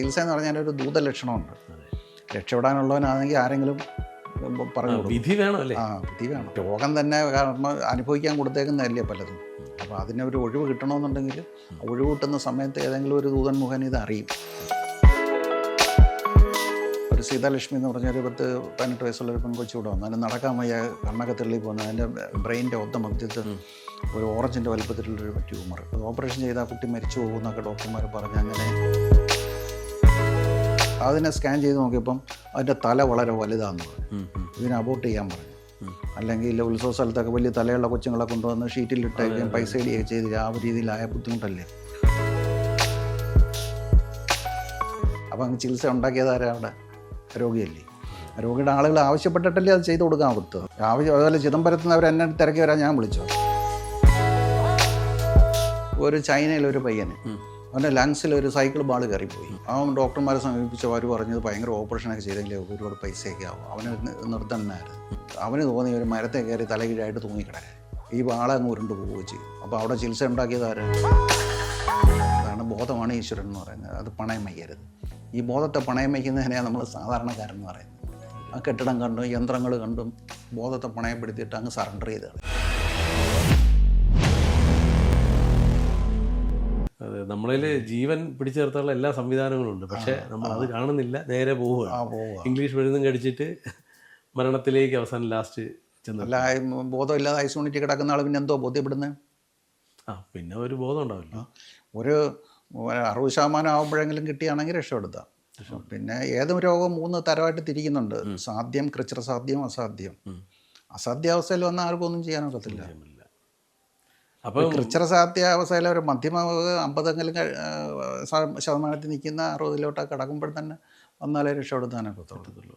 ചികിത്സ എന്ന് പറഞ്ഞാൽ ഒരു ദൂതലക്ഷണമുണ്ട് ലക്ഷണമുണ്ട്. രക്ഷപ്പെടാനുള്ളവനാണെങ്കിൽ ആരെങ്കിലും പറഞ്ഞു. വിധി വേണം അല്ലേ? ആ വിധി വേണം. രോഗം തന്നെ കാരണം അനുഭവിക്കാൻ കൊടുത്തേക്കുന്നതല്ലേ പലതും. അപ്പോൾ അതിന് ഒരു ഒഴിവ് കിട്ടണമെന്നുണ്ടെങ്കിൽ ഒഴിവ് കിട്ടുന്ന സമയത്ത് ഏതെങ്കിലും ഒരു ദൂതൻ മുഖേന ഇത് അറിയും. ഒരു സീതാലക്ഷ്മി എന്ന് പറഞ്ഞാൽ ഒരു പത്ത് പതിനെട്ട് വയസ്സുള്ള ഒരു പെൺകൊച്ചു കൂടെ വന്നു. അതിന് നടക്കാൻ വയ്യ കണ്ണൊക്കെ തള്ളി പോകുന്നു അതിന്റെ ബ്രെയിന്റെ ഒത്ത മധ്യത്ത് ഒരു ഓറഞ്ചിന്റെ വലുപ്പത്തിലുള്ളൊരു ട്യൂമർ. ഓപ്പറേഷൻ ചെയ്താൽ കുട്ടി മരിച്ചു പോകുമെന്നൊക്കെ ഡോക്ടർമാർ പറഞ്ഞു അങ്ങനെ അതിനെ സ്കാൻ ചെയ്ത് നോക്കിയപ്പം അതിന്റെ തല വളരെ വലുതാണെന്ന് പറഞ്ഞു. ഇതിനെ അബോട്ട് ചെയ്യാൻ പറഞ്ഞു. അല്ലെങ്കിൽ ഉത്സവ സ്ഥലത്തൊക്കെ വലിയ തലയുള്ള കൊച്ചുങ്ങളെ കൊണ്ടുവന്ന് ഷീറ്റിലിട്ടേക്കും പൈസ ഇടിയൊക്കെ ചെയ്ത് ആ രീതിയിലായ ബുദ്ധിമുട്ടല്ലേ? അപ്പം അങ്ങ് ചികിത്സ ഉണ്ടാക്കിയതാരാ അവിടെ? രോഗിയല്ലേ? രോഗിയുടെ ആളുകൾ ആവശ്യപ്പെട്ടിട്ടല്ലേ അത് ചെയ്തു കൊടുക്കാൻ പറ്റുക ആവശ്യം അതുപോലെ ചിദംബരത്തിൽ നിന്ന് അവർ എന്നെ തിരക്കി വരാൻ ഞാൻ വിളിച്ചു? ഒരു ചൈനയിലൊരു പയ്യന്. അവന്റെ ലങ്സിൽ ഒരു സൈക്കിൾ ബാൾ കയറിപ്പോയി. അവൻ ഡോക്ടർമാരെ സമീപിച്ച അവർ പറഞ്ഞത് ഭയങ്കര ഓപ്പറേഷനൊക്കെ ചെയ്തെങ്കിൽ ഒരുപാട് പൈസയൊക്കെ ആവും. അവന് നിർദ്ധനായിരുന്നു അവന് തോന്നി ഒരു മരത്തെ കയറി തലകീഴായിട്ട് തൂങ്ങിക്കിടക്കാൻ. ഈ ബാളെ അങ്ങ് ഉരുണ്ട് പോവുകയും ചെയ്യും അപ്പോൾ അവിടെ ചികിത്സ ഉണ്ടാക്കിയത് ആര്? അതാണ് ബോധമാണ് ഈശ്വരൻ എന്ന് പറയുന്നത്. അത് പണയം വയ്ക്കരുത്. ഈ ബോധത്തെ പണയം വയ്ക്കുന്നതിനെയാണ് നമ്മൾ സാധാരണക്കാരൻ എന്ന് പറയുന്നത്. ആ കെട്ടിടം കണ്ടും യന്ത്രങ്ങൾ കണ്ടും ബോധത്തെ പണയപ്പെടുത്തിയിട്ട് അങ്ങ് സറണ്ടർ ചെയ്ത് കളയും. നമ്മളിൽ ജീവൻ പിടിച്ചു നിർത്താനുള്ള എല്ലാ സംവിധാനങ്ങളും ഉണ്ട് പക്ഷെ നമ്മൾ അത് കാണുന്നില്ല നേരെ പോവുക ഇംഗ്ലീഷ് മരുന്നും കടിച്ചിട്ട് മരണത്തിലേക്ക് അവസാനം ലാസ്റ്റ് ചെന്ന്. അല്ല ബോധമില്ലാതെ ഐസോണിറ്റി കിടക്കുന്ന ആൾ പിന്നെ എന്തോ ബോധ്യപ്പെടുന്നത് ആ പിന്നെ ഒരു ബോധം ഉണ്ടാവില്ല. ഒരു അറുപത് ശതമാനം ആകുമ്പോഴെങ്കിലും കിട്ടിയാണെങ്കിൽ രക്ഷപ്പെടുത്താം. പിന്നെ ഏത് രോഗം മൂന്ന് തരമായിട്ട് തിരിക്കുന്നുണ്ട്. സാധ്യം കൃച്ഛ്ര സാധ്യം അസാധ്യം അസാധ്യാവസ്ഥയിൽ വന്നാൽ ആർക്കും ഒന്നും ചെയ്യാനൊക്കത്തില്ല. ഇല്ല. അപ്പം സാധ്യ അവസ്ഥയിൽ ഒരു മധ്യമ അമ്പതെങ്കിലും ശതമാനത്തിൽ നിൽക്കുന്ന അറുപതിലോട്ടൊക്കെ കടക്കുമ്പോൾ തന്നെ വന്നാലേ രക്ഷപ്പെടുത്താനേ രക്ഷപ്പെടുത്താനൊക്കത്തുള്ളൂ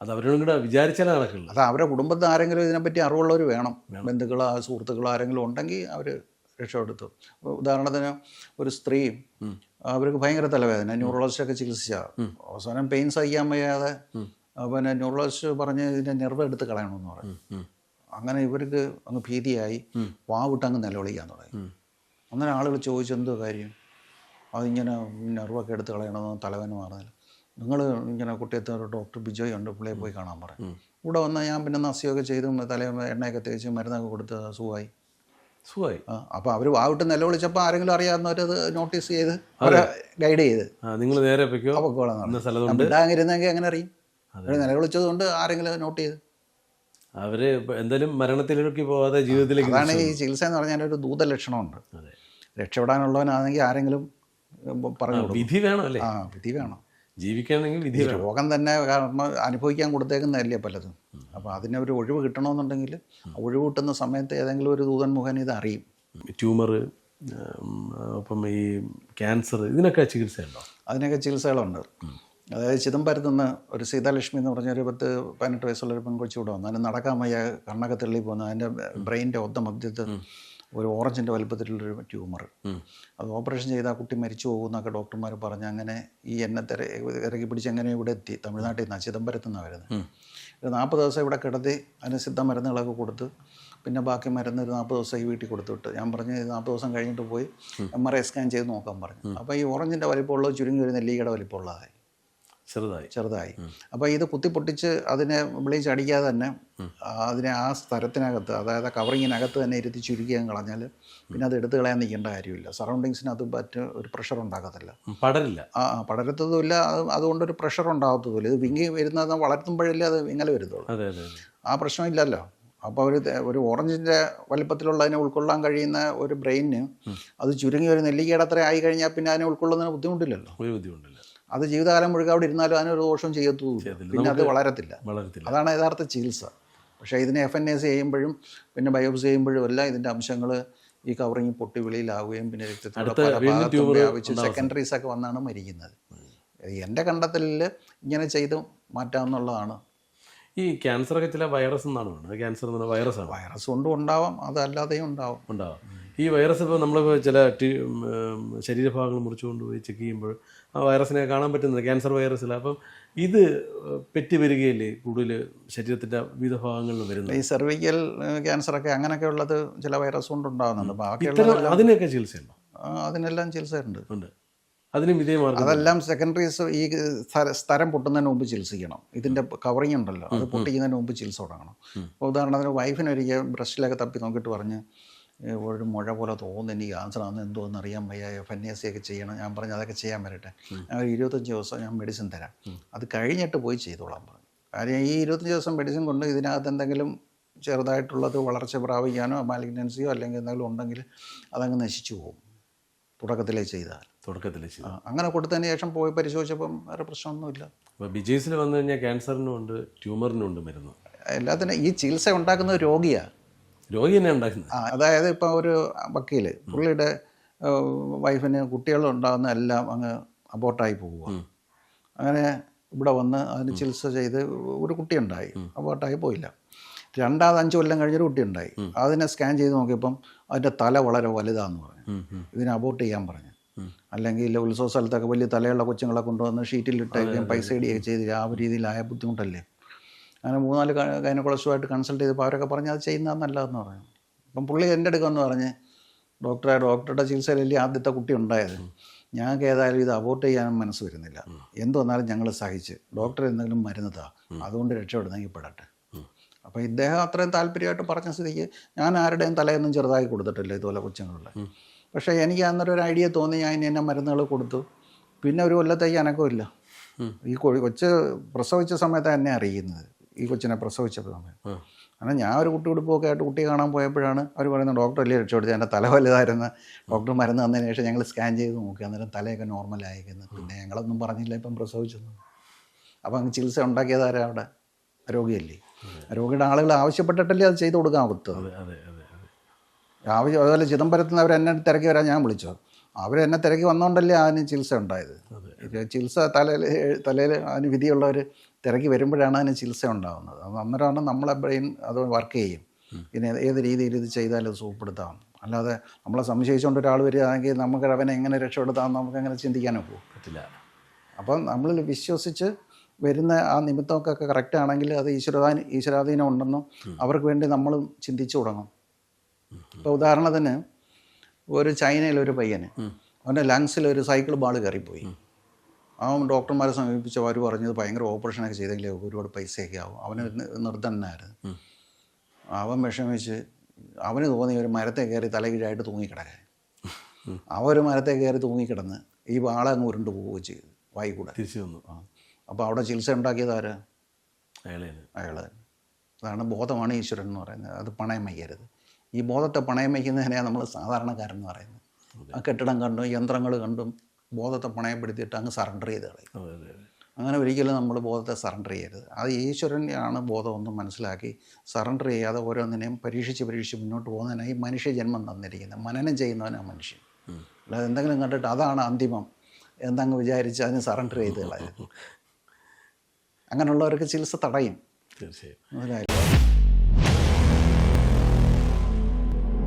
അത് അവരോടും കൂടെ വിചാരിച്ചാലേ നടക്കുള്ളൂ. അത് അവരുടെ കുടുംബത്തിൽ ആരെങ്കിലും ഇതിനെപ്പറ്റി അറിവുള്ളവർ വേണം. ബന്ധുക്കളോ സുഹൃത്തുക്കളോ ആരെങ്കിലും ഉണ്ടെങ്കിൽ അവർ രക്ഷപ്പെടുത്തു. ഉദാഹരണത്തിന് ഒരു സ്ത്രീ. അവർക്ക് ഭയങ്കര തലവേദന ന്യൂറോളജിസ്റ്റൊക്കെ ചികിത്സിച്ച അവസാനം പെയിൻ സഹിക്കാൻ വയ്യാതെ പിന്നെ ന്യൂറോളജിസ്റ്റ് പറഞ്ഞ് ഇതിന്റെ നെർവ് എടുത്ത് കളയണമെന്ന് പറഞ്ഞു. അങ്ങനെ ഇവർക്ക് അങ്ങ് ഭീതിയായി വാവിട്ട് അങ്ങ് നിലവിളിക്കാൻ തുടങ്ങി. അന്നേരം ആളുകൾ ചോദിച്ചു എന്തോ കാര്യം? അതിങ്ങനെ നെർവൊക്കെ എടുത്ത് കളയണമെന്ന് തലവേദന മാറുന്നില്ല നിങ്ങൾ ഇങ്ങനെ കുട്ടിയത്തെ ഒരു ഡോക്ടർ ബിജോയ് ഉണ്ട് പുള്ളിയെ പോയി കാണാൻ പറയും. ഇവിടെ വന്നാൽ ഞാൻ പിന്നെ നസിയൊക്കെ ചെയ്ത് തല എണ്ണയൊക്കെ തേച്ച് മരുന്നൊക്കെ കൊടുത്ത് സുഖമായി. സുഖമായി. അപ്പോൾ അവർ വാവിട്ട് നിലവിളിച്ചപ്പോൾ ആരെങ്കിലും അറിയാവുന്നവരത് നോട്ടീസ് ചെയ്ത് അവരെ ഗൈഡ് ചെയ്ത്. നിങ്ങൾ നേരെ അപ്പോൾ അവക്കോളാം അങ്ങനെ അറിയും. അവർ നിലവിളിച്ചത് കൊണ്ട് ആരെങ്കിലും നോട്ട് ചെയ്ത്. അവർ എന്തായാലും മരണത്തിലേക്ക് പോവാതെ ജീവിതത്തിലേക്ക് അതാണ് ഈ ചികിത്സ എന്ന് പറഞ്ഞാൽ ഒരു ദൂത ലക്ഷണമുണ്ട്. രക്ഷപ്പെടാനുള്ളവനാണെങ്കിൽ ആരെങ്കിലും പറഞ്ഞു വിധി വേണം അല്ലേ? ആ വിധി വേണം. ജീവിക്കണമെങ്കിൽ വിധി രോഗം തന്നെ കാരണം അനുഭവിക്കാൻ കൊടുത്തേക്കുന്നതല്ലേ പലതും. അപ്പോൾ അതിന് ഒരു ഒഴിവ് കിട്ടണമെന്നുണ്ടെങ്കിൽ ഒഴിവ് കിട്ടുന്ന സമയത്ത് ഏതെങ്കിലും ഒരു ദൂതൻ മുഖേന ഇത് അറിയും. ട്യൂമർ ഒപ്പം ഈ ക്യാൻസർ ഇതിനൊക്കെ ചികിത്സയുണ്ടോ? അതിനൊക്കെ ചികിത്സകളുണ്ട്. അതായത് ചിദംബരത്ത് നിന്ന് ഒരു സീതാലക്ഷ്മി എന്ന് പറഞ്ഞ ഒരു പത്ത് പതിനെട്ട് വയസ്സുള്ള ഒരു പെൺകൊച്ചു കൂടെ വന്നു. അതിന് നടക്കാൻ വയ്യ കണ്ണൊക്കെ തെള്ളി പോകുന്നു അതിന്റെ ബ്രെയിന്റെ ഒത്ത മധ്യത്ത് ഒരു ഓറഞ്ചിന്റെ വലുപ്പത്തിലുള്ളൊരു ട്യൂമർ അത് ഓപ്പറേഷൻ ചെയ്ത് ആ കുട്ടി മരിച്ചു പോകുന്നൊക്കെ ഡോക്ടർമാർ പറഞ്ഞ് അങ്ങനെ ഈ എന്നെ തിര ഇറക്കി പിടിച്ച് എങ്ങനെ ഇവിടെ എത്തി. തമിഴ്നാട്ടിൽ നിന്നാണ് ചിദംബരത്ത് നിന്നാണ് വരുന്നത് ഒരു നാൽപ്പത് ദിവസം ഇവിടെ കിടത്തി അതിന് സിദ്ധ മരുന്നുകളൊക്കെ കൊടുത്ത് പിന്നെ ബാക്കി മരുന്ന് ഒരു നാൽപ്പത് ദിവസം ഈ വീട്ടിൽ കൊടുത്തുവിട്ട് ഞാൻ പറഞ്ഞു നാൽപ്പത് ദിവസം കഴിഞ്ഞിട്ട് പോയി എം ആർ ഐ സ്കാൻ ചെയ്ത് നോക്കാൻ പറഞ്ഞു. അപ്പോൾ ഈ ഓറഞ്ചിന്റെ വലിപ്പമുള്ളത് ചുരുങ്ങി ഒരു നെല്ലിയുടെ വലിപ്പമുള്ളതായി. ചെറുതായി. ചെറുതായി. അപ്പോൾ ഇത് കുത്തി പൊട്ടിച്ച് അതിനെ ബ്ലീച്ച് അടിക്കാതെ തന്നെ അതിനെ ആ സ്ഥലത്തിനകത്ത് അതായത് ആ കവറിങ്ങിനകത്ത് തന്നെ ഇരുത്തി ചുരുക്കിയാൽ കളഞ്ഞാൽ പിന്നെ അത് എടുത്ത് കളയാൻ നിൽക്കേണ്ട കാര്യമില്ല. സറൗണ്ടിങ്സിനകത്ത് പറ്റ ഒരു പ്രഷർ ഉണ്ടാകത്തില്ല. പടരില്ല. ആ പടരത്തതുമില്ല. അത് അതുകൊണ്ടൊരു പ്രഷർ ഉണ്ടാകത്തതുമില്ല. ഇത് വിങ്ങി വരുന്നത് വളർത്തുമ്പോഴല്ലേ അത് വിങ്ങൽ വരുത്തുള്ളൂ. അതെ അതെ അതെ. ആ പ്രശ്നമില്ലല്ലോ. അപ്പോൾ ഒരു ഒരു ഓറഞ്ചിന്റെ വലിപ്പത്തിലുള്ളതിനെ ഉൾക്കൊള്ളാൻ കഴിയുന്ന ഒരു ബ്രെയിനിന് അത് ചുരുങ്ങി ഒരു നെല്ലിക്കയുടെ അത്ര ആയി കഴിഞ്ഞാൽ പിന്നെ അതിനെ ഉൾക്കൊള്ളുന്നതിന് ബുദ്ധിമുട്ടില്ലല്ലോ. ഒരു ബുദ്ധിമുട്ടില്ല. അത് ജീവിതകാലം മുഴുവൻ അവിടെ ഇരുന്നാലും അതിനൊരു ദോഷവും ചെയ്യത്തൂ പിന്നെ അത് വളരത്തില്ല. വളരത്തില്ല. അതാണ് യഥാർത്ഥ ചികിത്സ. പക്ഷേ ഇതിനെ എഫ് എൻ എസ് ചെയ്യുമ്പോഴും പിന്നെ ബയോപ്സി ചെയ്യുമ്പോഴും എല്ലാം ഇതിന്റെ അംശങ്ങൾ ഈ കവറിങ് പൊട്ടി വെളിയിലാവുകയും പിന്നെ വ്യാപിച്ച് സെക്കൻഡറീസ് ഒക്കെ വന്നാണ് മരിക്കുന്നത്. എന്റെ കണ്ടെത്തലിൽ ഇങ്ങനെ ചെയ്ത് മാറ്റാമെന്നുള്ളതാണ്. ഈ ക്യാൻസറൊക്കെ ചില വൈറസ് എന്നാണ് ക്യാൻസർ എന്ന് വൈറസാണ് വൈറസ് കൊണ്ടും ഉണ്ടാവാം. അതല്ലാതെയും ഉണ്ടാവും. ഉണ്ടാവാം. ഈ വൈറസ് ഇപ്പോൾ നമ്മളിപ്പോൾ ചില ശരീരഭാഗങ്ങൾ മുറിച്ചുകൊണ്ട് പോയി ചെക്ക് ചെയ്യുമ്പോൾ ആ വൈറസിനെ കാണാൻ പറ്റുന്നത് ക്യാൻസർ വൈറസില്ല അപ്പം ഇത് പെറ്റി വരികയല്ലേ കൂടുതൽ ശരീരത്തിന്റെ വിവിധ ഭാഗങ്ങളിൽ വരുന്നത്? ഈ സെർവിക്കൽ ക്യാൻസറൊക്കെ അങ്ങനെയൊക്കെ ഉള്ളത് ചില വൈറസ് കൊണ്ട് ഉണ്ടാകുന്നുണ്ട്. ബാക്കിയുള്ള അതിനൊക്കെ ചികിത്സയുണ്ടോ? അതിനെല്ലാം ചികിത്സയുണ്ട്. ഉണ്ട്. അതിനും ഇതേ മാർഗം അതെല്ലാം സെക്കൻഡറീസ് ഈ സ്ഥല- പൊട്ടുന്നതിന് മുമ്പ് ചികിത്സിക്കണം. ഇതിന്റെ കവറിങ് ഉണ്ടല്ലോ. അത് പൊട്ടിക്കുന്നതിന് മുമ്പ് ചികിത്സ തുടങ്ങണം. ഉദാഹരണത്തിന് വൈഫിനൊരിക്കൽ ബ്രസ്റ്റിലൊക്കെ തപ്പി നോക്കിയിട്ട് പറഞ്ഞ് "ഏ, ഒരു മുഴ പോലെ തോന്നുന്നു. എനിക്ക് ക്യാൻസർ ആണെന്ന് എന്തോന്ന് അറിയാൻ വയ്യ. എഫ് ഒക്കെ ചെയ്യണം. ഞാൻ പറഞ്ഞു അതൊക്കെ ചെയ്യാൻ വരട്ടെ. ഞാൻ ഇരുപത്തഞ്ച് ദിവസം ഞാൻ മെഡിസിൻ തരാം. അത് കഴിഞ്ഞിട്ട് പോയി ചെയ്തോളാം പറഞ്ഞു. കാര്യം ഈ ഇരുപത്തഞ്ച് ദിവസം മെഡിസിൻ കൊണ്ട് ഇതിനകത്ത് എന്തെങ്കിലും ചെറുതായിട്ടുള്ളത് വളർച്ച പ്രാപിക്കാനോ മാലിഗ്നൻസിയോ അല്ലെങ്കിൽ എന്തെങ്കിലും ഉണ്ടെങ്കിൽ അതങ്ങ് നശിച്ചു പോകും. തുടക്കത്തിലേ ചെയ്താൽ. തുടക്കത്തിൽ ചെയ്താൽ. അങ്ങനെ കൊടുത്തതിന് ശേഷം പോയി പരിശോധിച്ചപ്പം വേറെ പ്രശ്നമൊന്നുമില്ല. അപ്പോൾ ബിജേസിൽ വന്നു കഴിഞ്ഞാൽ ക്യാൻസറിനും ഉണ്ട് ട്യൂമറിനും ഉണ്ട് മരുന്ന്. എല്ലാത്തിനും ഈ ചികിത്സ ഉണ്ടാക്കുന്ന രോഗിയാണ് രോഗി തന്നെ ഉണ്ടാക്കുന്നത്. അതായത് ഇപ്പോൾ ഒരു വക്കീൽ പുള്ളിയുടെ വൈഫിന് കുട്ടികളുണ്ടാകുന്ന എല്ലാം അങ്ങ് അബോട്ടായി പോവുക അങ്ങനെ ഇവിടെ വന്ന് അതിന് ചികിത്സ ചെയ്ത് ഒരു കുട്ടി കുട്ടിയുണ്ടായി അബോട്ടായി പോയില്ല. രണ്ടാമത് അഞ്ച് കൊല്ലം കഴിഞ്ഞൊരു കുട്ടിയുണ്ടായി. അതിനെ സ്കാൻ ചെയ്ത് നോക്കിയപ്പം അതിന്റെ തല വളരെ വലുതാന്ന് പറഞ്ഞു. ഇതിനെ അബോട്ട് ചെയ്യാൻ പറഞ്ഞു. അല്ലെങ്കിൽ ഉത്സവ സ്ഥലത്തൊക്കെ വലിയ തലയുള്ള കൊച്ചുങ്ങളെ കൊണ്ടുവന്ന് ഷീറ്റിലിട്ടേക്കും പൈസ ഇടിയൊക്കെ ചെയ്ത് ആ ഒരു രീതിയിലായ ബുദ്ധിമുട്ടല്ലേ? അങ്ങനെ മൂന്നാൽ ഗൈനക്കോളജിസ്റ്റുമായിട്ട് കൺസൾട്ട് ചെയ്തപ്പോൾ അവരൊക്കെ പറഞ്ഞ് അത് ചെയ്യുന്നത് നല്ലതെന്ന് പറഞ്ഞു. അപ്പം പുള്ളി എന്റെ അടുക്കുമെന്ന് പറഞ്ഞ് ഡോക്ടറെ ഡോക്ടറുടെ ചികിത്സയിലല്ലേ ആദ്യത്തെ കുട്ടി ഉണ്ടായത്? ഞങ്ങൾക്ക് ഏതായാലും ഇത് അബോർട്ട് ചെയ്യാനും മനസ്സ് വരുന്നില്ല. എന്ത് വന്നാലും ഞങ്ങൾ സഹിച്ച്. ഡോക്ടർ എന്തെങ്കിലും മരുന്ന് അതുകൊണ്ട് രക്ഷപ്പെടുന്നെങ്കിൽ പെടട്ടെ. അപ്പോൾ ഇദ്ദേഹം അത്രയും താല്പര്യമായിട്ട് പറഞ്ഞ സ്ഥിതിക്ക് ഞാൻ ആരുടെയും തലയൊന്നും ചെറുതായി കൊടുത്തിട്ടില്ല ഇതുപോലെ കൊച്ചുങ്ങളുടെ പക്ഷേ എനിക്ക് അന്നേരം ഒരു ഐഡിയ തോന്നി ഞാൻ ഇനി എന്നെ മരുന്നുകൾ കൊടുത്തു. പിന്നെ ഒരു കൊല്ലത്തേക്ക് അനക്കമില്ല ഈ കൊച്ച് പ്രസവിച്ച സമയത്താണ് എന്നെ അറിയുന്നത്. ഈ കൊച്ചിനെ പ്രസവിച്ച സമയം. അങ്ങനെ ഞാൻ ഒരു കുട്ടി ഉടുപ്പൊക്കെ ആയിട്ട് കുട്ടിയെ കാണാൻ പോയപ്പോഴാണ് അവർ പറയുന്നത് ഡോക്ടർ അല്ലേ രക്ഷപ്പെടുത്തി എന്റെ തല വലുതായിരുന്നു. ഡോക്ടർ മരുന്ന് തന്നതിന് ശേഷം ഞങ്ങൾ സ്കാൻ ചെയ്ത് നോക്കി. അന്നേരം തലയൊക്കെ നോർമൽ ആയിരിക്കുന്നു. പിന്നെ ഞങ്ങളൊന്നും പറഞ്ഞില്ല ഇപ്പം പ്രസവിച്ചെന്ന്. അപ്പം അങ്ങ് ചികിത്സ ഉണ്ടാക്കിയതാരാ അവിടെ? രോഗിയല്ലേ? രോഗിയുടെ ആളുകൾ ആവശ്യപ്പെട്ടിട്ടല്ലേ അത് ചെയ്ത് കൊടുക്കാൻ പറ്റും ആവശ്യം അതുപോലെ ചിദംബരത്തിൽ നിന്ന് അവർ എന്നെ തിരക്കി വരാൻ ഞാൻ വിളിച്ചോ. അവരെന്നെ തിരക്കി വന്നുകൊണ്ടല്ലേ അതിന് ചികിത്സ ഉണ്ടായത്? ചികിത്സ തലയിൽ തലയിൽ അതിന് വിധിയുള്ളവർ തിരക്കി വരുമ്പോഴാണ് അതിന് ചികിത്സ ഉണ്ടാകുന്നത് അന്നേരമാണ് നമ്മളെ ബ്രെയിൻ അത് വർക്ക് ചെയ്യും. പിന്നെ ഏത് രീതിയിൽ ഇത് ചെയ്താൽ അത് സുഖപ്പെടുത്താം. അല്ലാതെ നമ്മളെ സംശയിച്ചുകൊണ്ട് ഒരാൾ വരികയാണെങ്കിൽ നമുക്ക് അവനെ എങ്ങനെ രക്ഷപ്പെടുത്താമെന്ന് നമുക്ക് അങ്ങനെ ചിന്തിക്കാനോ പോകും പറ്റില്ല. അപ്പം നമ്മൾ വിശ്വസിച്ച് വരുന്ന ആ നിമിത്തമൊക്കെ കറക്റ്റ് ആണെങ്കിൽ അത് ഈശ്വരാധീന ഈശ്വരാധീനം ഉണ്ടെന്നും അവർക്ക് വേണ്ടി നമ്മളും ചിന്തിച്ചു തുടങ്ങും. ഇപ്പോൾ ഉദാഹരണത്തിന് ഒരു ചൈനയിലൊരു പയ്യന്. അവന്റെ ലങ്സിൽ ഒരു സൈക്കിൾ ബാൾ കയറിപ്പോയി അവൻ ഡോക്ടർമാരെ സമീപിച്ച അവർ പറഞ്ഞത് ഭയങ്കര ഓപ്പറേഷനൊക്കെ ചെയ്തെങ്കിലേ ഒരുപാട് പൈസയൊക്കെ ആവും. അവന് നിർദ്ധനായിരുന്നു അവൻ വിഷമിച്ച് അവന് തോന്നി ഒരു മരത്തെ കയറി തലകീഴായിട്ട് തൂങ്ങിക്കിടക്കാൻ. അവ ഒരു മരത്തെ കയറി തൂങ്ങിക്കിടന്ന് ഈ വാളെ അങ്ങ് ഉരുണ്ട് പോവുകയും ചെയ്തു വായി കൂടെ. തിരിച്ചു വന്നു. അപ്പോൾ അവിടെ ചികിത്സ ഉണ്ടാക്കിയത് ആരാ? അയാളെ അയാൾ അതാണ് ബോധമാണ് ഈശ്വരൻ എന്ന് പറയുന്നത്. അത് പണയം വയ്ക്കരുത് ഈ ബോധത്തെ പണയം വയ്ക്കുന്നതിനെയാണ് നമ്മൾ സാധാരണക്കാരൻ എന്ന് പറയുന്നത്. ആ കെട്ടിടം കണ്ടും യന്ത്രങ്ങൾ കണ്ടും ബോധത്തെ പണയപ്പെടുത്തിയിട്ട് അങ്ങ് സറണ്ടർ ചെയ്ത് കളയും. അങ്ങനെ ഒരിക്കലും നമ്മൾ ബോധത്തെ സറണ്ടർ ചെയ്യരുത്. അത് ഈശ്വരനെയാണ് ബോധമൊന്നും മനസ്സിലാക്കി സറണ്ടർ ചെയ്യാതെ ഓരോന്നിനെയും പരീക്ഷിച്ച് പരീക്ഷിച്ച് മുന്നോട്ട് പോകുന്നതിനായി മനുഷ്യ ജന്മം തന്നിരിക്കുന്നത്. മനനം ചെയ്യുന്നവനാണ് മനുഷ്യൻ. അല്ലാതെ എന്തെങ്കിലും കണ്ടിട്ട് അതാണ് അന്തിമം. എന്നങ്ങ് വിചാരിച്ച് അതിന് സറണ്ടർ ചെയ്ത് കളയരുത്. അങ്ങനെയുള്ളവർക്ക് ചികിത്സ തടയും. തീർച്ചയായും.